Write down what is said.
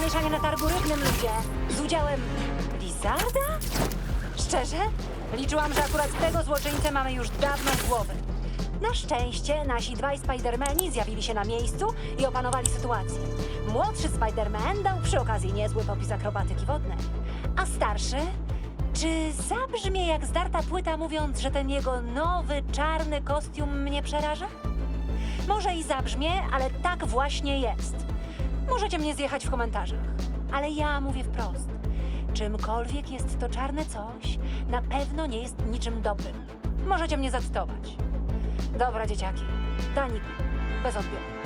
algorytmem ludzie z udziałem Lizarda? Szczerze? Liczyłam, że akurat tego złoczyńcę mamy już dawno z głowy. Na szczęście nasi dwaj Spidermani zjawili się na miejscu i opanowali sytuację. Młodszy Spiderman dał przy okazji niezły popis akrobatyki wodnej. A starszy? Czy zabrzmie jak zdarta płyta mówiąc, że ten jego nowy, czarny kostium mnie przeraża? Może i zabrzmie, ale tak właśnie jest. Możecie mnie zjechać w komentarzach, ale ja mówię wprost. Czymkolwiek jest to czarne coś, na pewno nie jest niczym dobrym. Możecie mnie zacytować. Dobra, dzieciaki. Danik, bez odbioru.